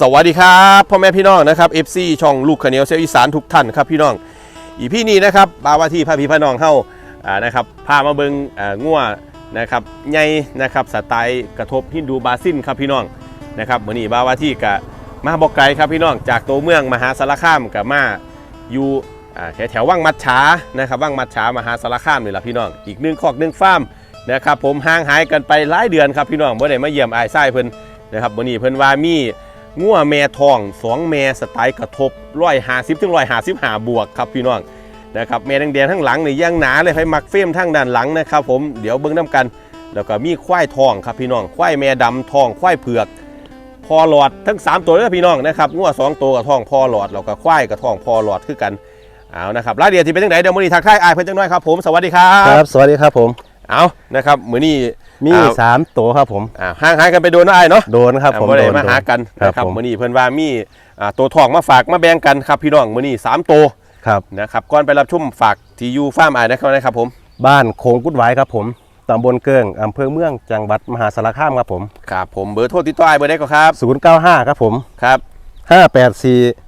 สวัสดีครับพ่อแม่พี่น้องนะครับ FC ช่องลูกขเหนียวเซลอีสานทุกท่านครับพี่น้อง อีพี่นี้นะครับบาวาที่พาพี่พี่น้องเข้าอ่านะครับพามาเบิงอ่างัวนะครับใหญ่นะครับสไตล์กระทบฮินดูบาซินครับพี่น้องนะครับมื้อนี้บาวาที่กะมาบอกไกลครับพี่น้องจากตัวเมืองมหาสารคามกับมาอยู่อ่าแถวแถวๆว่างมัดช้านะครับว่างมัดช้ามหาสารคามนี่แหละพี่น้องอีกหนึ่งคอกหนึ่งฟาร์มนะครับผมห่างหายกันไปหลายเดือนครับพี่น้องเมื่อไหร่มาเยี่ยมไอายไส้เพิ่นนะครับมื้อนี้เพิ่นว่ามี งัวแม่ทองสองแม่สไตล์กระทบร้อยห้าสิบถึงร้อยห้าสิบห้าบวกครับพี่น้องนะครับแม่แดงๆทั้งหลังนี่ย่างหนาเลยให้มักเฟรมทั้งด้านหลังนะครับผมเดี๋ยวเบิ้งน้ำกัน แล้วก็มีควายทองครับพี่น้องควายแม่ดำทองควายเผือกพอหลอดทั้ง 3 ตัวเลยพี่น้องนะครับงัวสองตัวกับทองพอหลอดแล้วก็ควายกับทองพอหลอดคือกันเอานะครับรายละเอียดที่เป็นจังไหนเดี๋ยวมื้อนี้ทักทายอายเพิ่นจังน้อยครับผมสวัสดีครับครับ สวัสดีครับผมเอานะครับมื้อนี้ มีอ่า สามตัวครับผม อ่าห่างหายกันไปโดนเนาะอายเนาะโดนครับผมอ่าบ่ได้โดนมาหากันครับนะครับผมมื้อนี้เพิ่นว่ามีอ่าตัวทองมาฝากมาแบ่งกันครับพี่น้องมื้อนี้สามตัวครับ นะครับก่อนไปรับชมฝากที่อยู่ฟาร์มอายนะครับนะครับผม บ้านโคงกุดไว้ครับผมตำบลเกิงอำเภอเมืองจังหวัดมหาสารคามครับผม ครับผมเบอร์โทรติดต่อไอ้เบอร์ได้ก็ครับ095 ครับผม ครับ584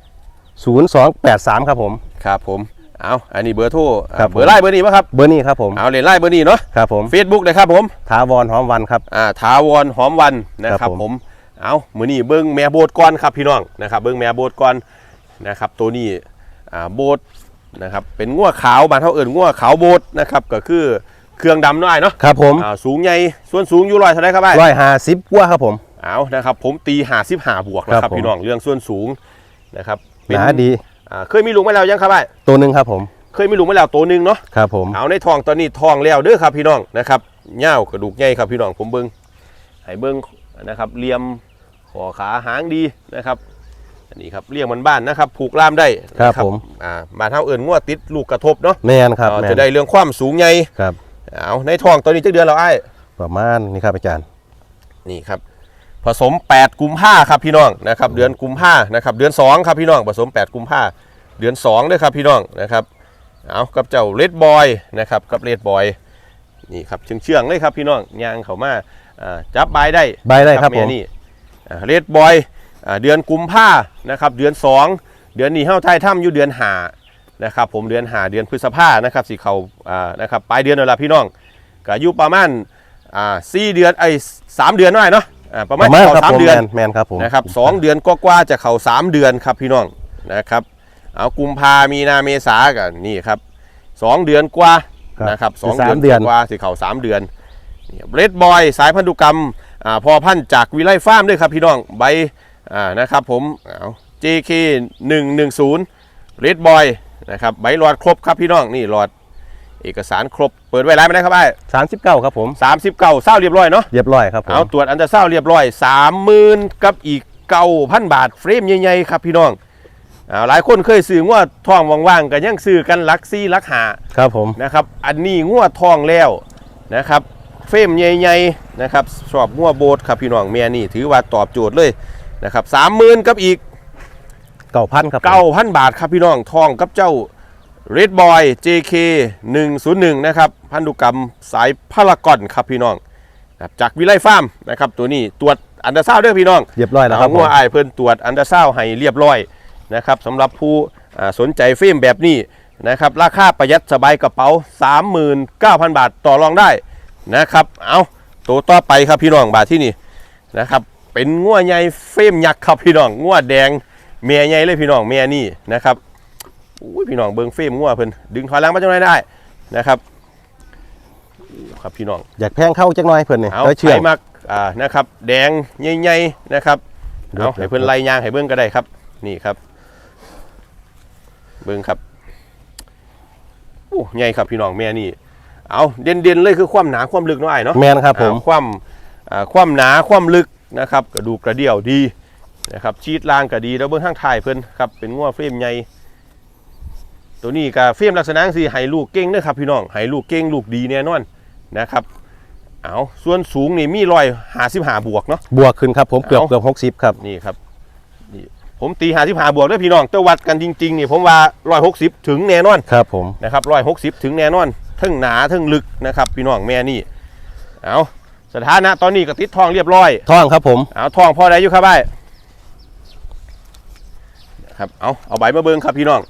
0283 ครับผม ครับผม เอาอันนี้เบอร์โทรอ่าครับผม เบอร์ไล่เบอร์นี้ป่ะครับ เบอร์นี้ครับผมเอาเลยไล่เบอร์นี้เนาะครับผมเฟซบุ๊กเลยครับผมถาวรหอมวันครับ อ่าถาวรหอมวันนะคครัรับบผม ผม เอามือนี้เบิ้งแม่โบดก่อนครับพี่น้องนะครับเบิ้งแม่โบดก่อนนะครับตัวนี้อ่าโบดนะครับเป็นงัวขาวบานเท่าเอิญงัวขาวโบดนะครับก็คือเครื่องดำน้อยเนาะครับผมอ่าสูงใหญ่ส่วนสูงอยู่ร้อยเท่าไรครับไอ้ ร้อยห้าสิบกว่าครับผม เอานะครับผมตีหาสิบหาบวกนะคครัรับบผม พี่น้องเรื่องส่วนสูงนะครับหนาดี อ่าเคยมีลุงมาแล้วยังครับไอ้ตัวหนึ่งครับผม เคยมีลุงมาแล้วตัวหนึงเนาะครับผมเอาในทองตอนนี้ทองแล้วเด้อครับพี่น้องนะครับเง่าวกระดูกใหญ่ครับพี่น้องผมเบิ้งให้เบิ้งนะครับเหลี่ยมขอขาหางดีนะครับอันนี้ครับเลี้ยงมันบ้านนะครับ ผูกล่ามได้ครับนะผมอ่ามาเท่าเอิญงวดติดลูกกระทบเนาะแมนครับเอ่อแมจะนได้เรื่องความสูงใหญ่ครับเอาในทองตอนนี้จะเดือนเราไอ้ายประมาณนี้ครับอาจารย์ นี่ครับ ผสม 8 กุมภาครับพี่น้องนะครับเดือนกุมภานะครับเดือน 2 ครับพี่น้องผสม 8 กุมภาเดือน2ด้วยครับพี่น้องนะครับเอากับเจ้าเลดบอยนะครับกับเลดบอยนี่ครับเชื่องๆเลยครับพี่น้องยางเขามาอ่าจับใบได้ใบได้ครับแม่ผมนี่เรดบอยเดือนกุมภานะครับเดือน 2 เดือนนี้เฮาไทยถ้ำอยู่เดือนหานะครับผมเดือนหาเดือนพฤษภานะครับสิเขาอ่านะครับปลายเดือนนั่นแหละพี่น้องก็อายุประมาณอ่าสี่เดือนไอ้สามเดือนหน่อยเนาะ อ่าประปมาณระมาณเขาครับสามผมเดืแมอนนแมนครับผมนะครับสองเดือนกว่าๆจะเขาสามเดือนครับพี่น้องนะครับเอากุมภามีนาเมษากันนี่ครับสองเดือนกว่าครับนะครับสองสามเดือนเดือนกว่าสิเขาสามเดือนเรดบอยสายพันธุกรรมอ่าพอพันธุ์จากวิไลฟาร์มด้วยครับพี่น้องใบอ่านะครับผมเอา JK 110 Red Boy นะครับใบหลอดครบครับพี่น้องนี่หลอด เอกสารครบเปิดไว้ไรไม่ได้ครับไอ้สามสิบเก้าครับผมสามสิบเก้าเศร้าเรียบร้อยเนาะเรียบร้อยครับผมเอาตรวจอันเตอร์เศร้าเรียบร้อยสามหมื่นกับอีกเก้าพันบาทเฟรมใหญ่ๆครับพี่น้องเอาหลายคนเคยซื้องวดทองว่างๆกันยังซื้อกันลักซี่ลักหาครับผมนะครับ อันนี้งวดทองแล้วนะครับ เฟรมใหญ่ๆนะครับชอบงวดโบสครับพี่น้องเมียนี่ถือว่าตอบโจทย์เลยนะครับสามหมื่นกับอีกเก้าพันครับผมเก้าพันบาทครับพี่น้องทองกับเจ้า Red Boy JK 101นะครับพันธุกรรมสายพารากอนครับพี่น้องนะครับจากวิไลฟาร์มนะครับตัวนี้ตรวจอันเดอร์ซาวด์ด้วยพี่น้องเรียบร้อยแล้วคเอารับผงัวมอายเพิ่นตรวจอันเดอร์ซาวด์ให้เรียบร้อยนะครับสำหรับผู้อ่าสนใจเฟรมแบบนี้นะครับราคาประหยัดสบายกระเป๋า 39,000 บาทต่อรองได้นะครับเอาตัวต่อไปครับพี่น้องบาทที่นี่นะครับเป็นงัวใหญ่เฟรมยักษ์ครับพี่น้องงัวแดงเมียใหญ่เลยพี่น้องเมียนี่นะครับ อุ้ยพี่น้องเบิ่งเฟรมงัวเพิ่นดึงถอยหลังมาจังไดได้นะครับครับพี่น้องอยากแพงเข้าจักหน่อยเพื่อนนี่เอาเอ้ยเชื่อไข่มักอ่านะครับ แดงใหญ่ๆนะครับเดี๋ยวเอาให้เพิ่นไล่ยางให้เบิ่งก็ได้ครับ นี่ครับ เบิ่งครับโอ้ใหญ่ครับพี่น้องแม่นี่ เอาเด่นๆเลยคือความหนาความลึกเนาะไอ้เนาะแมนครับผมอ่าความอ่าความหนาความลึกนะครับกระดูกกระเดี่ยวดีนะครับชีดล่างก็ดีแล้วเบื้องข้างท้ายเพิ่นครับเป็นง้อเฟรมใหญ่ ตัวนี้ก็เฟรมลักษณะสิให้ลูกเก่งเด้อครับพี่น้องให้ลูกเก่งลูกดีแน่นอนนะครับเอาส่วนสูงนี่มีรอยหาสิบหาบวกเนาะบวกขึ้นครับผมเกือบเอาเกือบหกสิบครับนี่ครับนี่ผมตีหาสิบหาบวกด้วยพี่น้องแต่วัดกันจริงๆนี่ผมว่าร้อยหกสิบถึงแน่นอนครับผมนะครับร้อยหกสิบถึงแน่นอนทั้งหนาทั้งลึกนะครับ พี่น้องแม่นี่เอาสถานะตอนนี้ก็ติดทองเรียบร้อยท่องครับผมเอาทองพอได้อยู่ครับไอ้นะครับเอาเอาใบมาเบิ้งครับพี่น้อง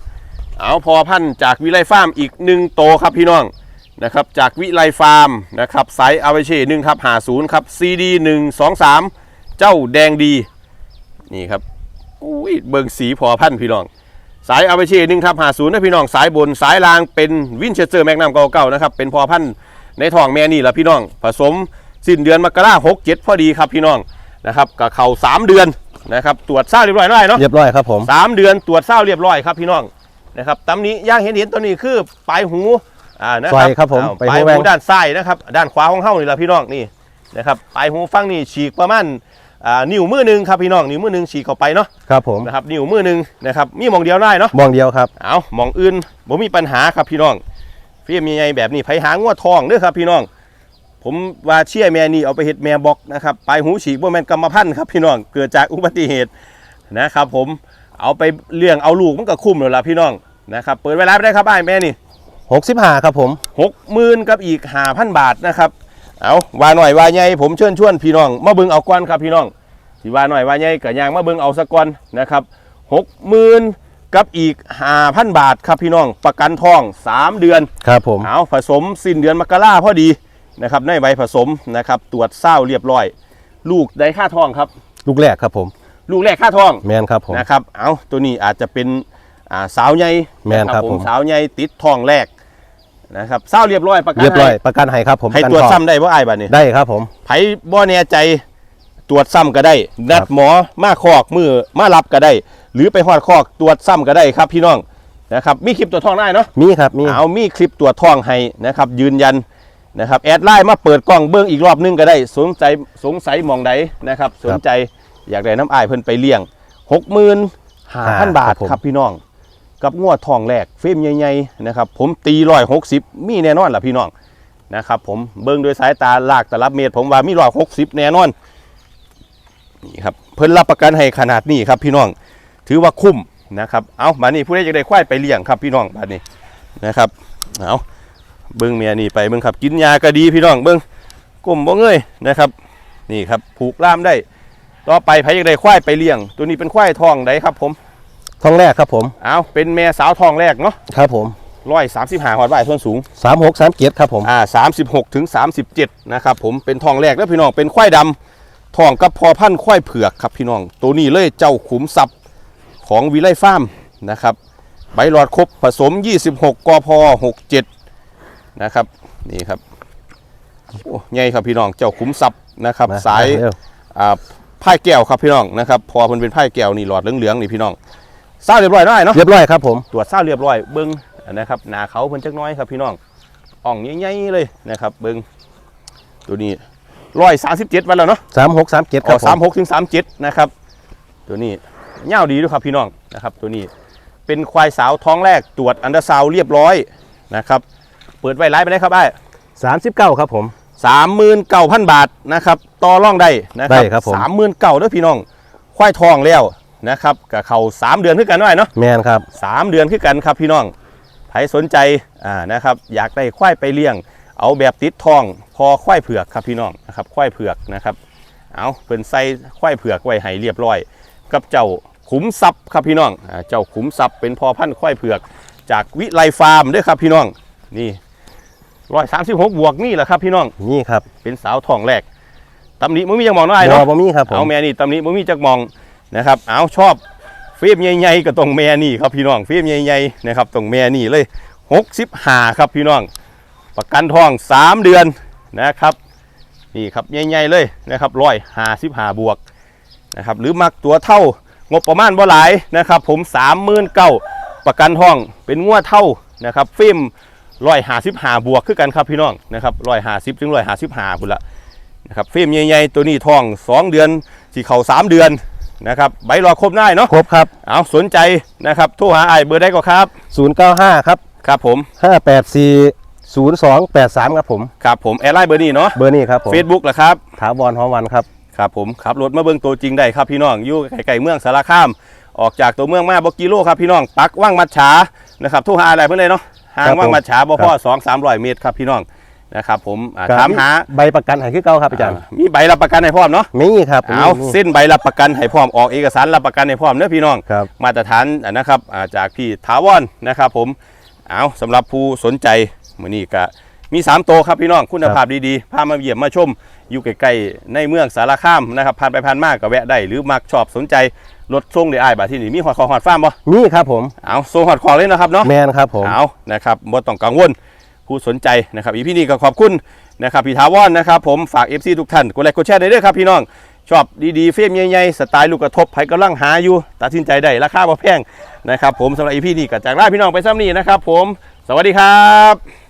เอาพอพันธุ์จากวิไลฟาร์มอีกหนึ่งโตครับพี่น้องนะครับจากวิไลฟาร์มนะครับไซส์อาเวเช่หนึ่งทับหาศูนย์ครับซีดีหนึ่งสองสามเจ้าแดงดีนี่ครับอุ้ยเบิงสีพอพันธุ์พี่น้อง สายอาเวเช่หนึ่งทับหาศูนย์นะพี่น้องสายบนสายล่างเป็นวินเชสเตอร์แมกนัมเก่าๆนะครับเป็นพอพันธุ์ในท้องแม่นี่แหละพี่น้อง ผสมสิ้นเดือนมกราหกเจ็ดพอดีครับพี่น้องนะครับกับเขาสามเดือนนะครับตรวจทราบเรียบร้อยแล้วเนาะเรียบร้อยครับผมสามเดือนตรวจเศร้าเรียบร้อยครับพี่น้อง นะครับตำนี้ย่างเห็นเห็นตัวนี้คือปลายหูอ่านะคซรัอยครับผมอ้าวไปปลายหูแวหูงด้านซ้ายนะครับด้านขวาของเฮ้านี่แหละพี่น้องนี่นะครับปลายหูฟังนี่ฉีกประมาณอ่านิ้วมือหนึ่งครับพี่น้องนิ้วมือหนึ่งฉีกเข้าไปเนาะครับผมนะครับนิ้วมือหนึ่งนะครับมีหมองเดียวได้เนาะ มองเดียวครับ เอาหมองอื่นบ่มีปัญหาครับพี่น้องพี่มีไงแบบนี้ไผหางวทองเด้อครับพี่น้อง ผมว่าเชี่ยแม่นี่เอาไปเฮ็ดแม่บอกนะครับปลายหูฉีกบ่แม่นกรรมพันธุ์ครับพี่น้องเกิดจากอุบัติเหตุนะครับผมเอาไปเลี้ยงเอาลูกมันก็คุ้มแล้วล่ะพี่น้อง นะครับเปิดเวลาไปได้ครับไอ้ายแม่นี่65ครับผม หกหมื่นกับอีกห้าพันบาทนะครับเอาว่าหน่อยว่าใหญ่ผมเชิญชวนพี่น้องมาเบิ่งเอาก่อนครับพี่น้องที่ว่าหน่อยว่าใหญ่ก็ย่างมาเบิ่งเอาสะก่อนนะครับหกหมื่นกับอีกห้าพันบาทครับพี่น้องประกันทองสามเดือน ครับผม เอาผสมสิ้นเดือนมกราพอดีนะครับในใบผสมนะครับตรวจเศร้าเรียบร้อย ลูกได้ค่าทองครับ ลูกแรกครับผม ลูกแรกค่าทองแมนครับผมนะครับเอาตัวนี้อาจจะเป็น อ่าสาวใหญ่แม่นครับผผมมสาวใหญ่ติดทองแรกนะครับเศร้าเรียบร้อยประกันเรียบร้อยให้ประกันให้ครับผมให้ประกันตรวจทองซ้ำได้ว่าไอ้ายบัดนี้ได้ครับผมไผบ่แน่ใจตรวจซ้ำก็ได้ นัดหมอมาคอกมือมารับก็ได้ หรือไปหอดคอกตรวจซ้ำก็ได้ครับพี่น้องนะครับมีคลิปตรวจทองได้เนาะมีครับมีเอามีคลิปตรวจทองให้นะครับ ยืนยันนะครับแอดไลน์มาเปิดกล้องเบิ้งอีกรอบนึงก็ได้ สนใจสงสัยหมองใดนะครับ สนใจอยากได้น้ำอายเพิ่นไปเลี้ยงหกหมื่นห้าพันบาทครับพี่น้อง กับงวดทองแรกเฟรมใหญ่ๆนะครับผมตีร้อยหกสิบมีแน่นอนล่ะพี่น้องนะครับผมเบิ้งโดยสายตาลากตลับเมตรผมว่ามีร้อยหกสิบแน่นอนนี่ครับเพิ่นรับประกันให้ขนาดนี้ครับพี่น้องถือว่าคุ้มนะครับเอามานี่ผู้ใดจะได้ควายไปเลี้ยงครับพี่น้องบาดนี้นะครับเอาเบิ้งเมียนี่ไปเบิ้งครับกินยาก็ดีพี่น้องเบิ้งก้มบ่เงยนะครับนี่ครับผูกล่ามได้ ต่อไปใครอยากได้ควายไปเลี้ยง ตัวนี้เป็นควายทองไดครับผม ทองแรกครับผม เอาเป็นแม่สาวทองแรกเนาะครับผมร้อยสามสิบห้าหอดบ่ายส่วนสูง36 37ครับผมอ่าสามสิบหกถึงสามสิบเจ็ดนะครับผมเป็นทองแรกแล้วพี่น้องเป็นควายดำทองกับพอพันธุ์ควายเผือกครับพี่น้อง ตัวนี้เลยเจ้าขุมทรัพย์ของวิไลฟาร์มนะครับใบหลอดครบผสม 26 กพ67 นะครับ นี่ครับโอ้ใหญ่ครับพี่น้องเจ้าขุมทรัพย์นะครับมสายเร็วอ่าไพ่แก้วครับพี่น้องนะครับ พอมันเป็นไพ่แก้วนี่หลอดเหลืองๆนี่พี่น้อง ทราบเรียบร้อยได้เนาะเรียบร้อยครับผมตรวจทราบเรียบร้อยเบิ้งนะครับหนาเขาเพิ่นจักหน้อยครับพี่น้องอ่องใหญ่ๆเลยนะครับ เบิ้งตัวนี้ร้อยสามสิบเจ็ดวันแล้วเนาะ36 37คอ๋รัอบผสามมหกถึงสามเจ็ดนะครับ ตัวนี้เง่าวดีด้วยครับพี่น้องนะครับ ตัวนี้เป็นควายสาวท้องแรกตรวจอันดาซาวด์เรียบร้อยนะครับเปิดไว้ไลฟ์ไปได้ครับไอ้39ครับผมสามหมื่นเก้าพันบาทนะครับต่อร่องได้นะครัได้ครับผมสามหมื่นเก้าเด้อพี่น้องควายทองแล้ว นะครับกับเขาสามเดือนขึ้นกันด้วยเนาะแมนครับสามเดือนขึ้นกันครับพี่น้องใครสนใจอ่านะครับอยากได้ควายไปเลี้ยง เอาแบบติดทอง พอควายเผือกครับพี่น้องนะครับควายเผือกนะครับเอาเป็นไส้ควายเผือกไว้ให้เรียบร้อย กับเจ้าขุมทรัพย์ครับพี่น้องอ่าเจ้าขุมทรัพย์เป็นพอพันธุ์ควายเผือก จากวิไลฟาร์มเด้วยครับพี่น้องนี่ร้อยสามสิบหกบวกนี่แหละครับพี่น้องนี่ครับเป็นสาวทองแรกตำหนิมึงมีจังมองน้อยบอเนาะบ่มีครับผมเอาแม่นี่ตำหนิมึงมีจักมอง นะครับเอาชอบเฟียมใหญ่ๆก็ตรงแม่นี่ครับพี่น้องเฟียมใหญ่ๆนะครับตรงแม่นี่เลยหกสิบหาครับพี่น้อง ประกันทองสามเดือนนะครับนี่ครับใหญ่ๆเลยนะครับร้อยห้าสิบห้าบวกนะครับหรือมักตัวเท่างบประมาณบ่หลายนะครับผมสามหมื่นเก้าประกันทองเป็นงวดเท่านะครับฟิล์มร้อยห้าสิบห้าบวกคือกันครับพี่น้องนะครับร้อยห้าสิบถึงร้อยห้าสิบห้าพุ่นละนะครับฟิล์มใหญ่ๆตัวนี้ทอง2เดือนที่เข่า3เดือน นะครับใบรอครบได้เนาะครบครับเอาสนใจนะครับโทรหาไอ้ายเบอร์ได้ก็ครับ 095 ครับ ครับผม 584 0283 ครับผมครับผมแอร์ไลน์เบอร์นี้เนาะเบอร์นี้ครับผมเฟซบุ๊กเหรอครับถาวรหอมวันครับครับผมขับรถมาเบิ่งตัวจริงได้ครับพี่น้องอยู่ไกลๆเมืองสารคาม ออกจากตัวเมืองมาบกิโลครับพี่น้องปักว่างมัดฉานะครับโทรหาอะไรเพื่อนเลยเนาะห่างครับผมว่างมัดฉาบ่พ่อสองสามร้อยเมตรครับพี่น้อง นะครับผมอ่าก็ถามหาใบประกันให้คือเก่าครับอาจารย์อ่ามีใบรับประกันให้พร้อมเนาะมีครับเอามี เส้นใบรับประกันให้พร้อมออกเอกสารรับประกันให้พร้อมเด้อพี่น้อง ครับ มาตรฐานอะนะครับอ่าจากพี่ถาวรนะครับผมเอาสำหรับผู้สนใจมื้อนี้ก็มี3โตวครับพี่น้องคุณภาพดีๆพามาเยี่ยมมาชม อยู่ใกล้ๆในเมืองสารคามนะครับผ่านไปผ่านมาก็แวะได้หรือมักชอบสนใจรถส่งได้อ้ายบาดที่นี่มีหอดคอหอดฟาร์มบ่มีครับผม เอาส่งหอดคอเลยนะครับเนาะ แมนครับผม เอานะครับบ่ต้องกังวล ผู้สนใจนะครับอีพี่นี่ก็ขอบคุณนะครับพี่ทาวรนะครับผมฝาก FC ทุกท่านกดไลค์กดแชร์ได้ด้วยครับพี่น้องชอบดีๆเฟรมใหญ่ๆสไตล์ลูกกระทบไผกำลังหาอยู่ตัดสินใจได้ราคาบ่แพงนะครับผมสำหรับอีพี่นี่ก็จากลาพี่น้องไปซ้ำนี้นะครับผม สวัสดีครับ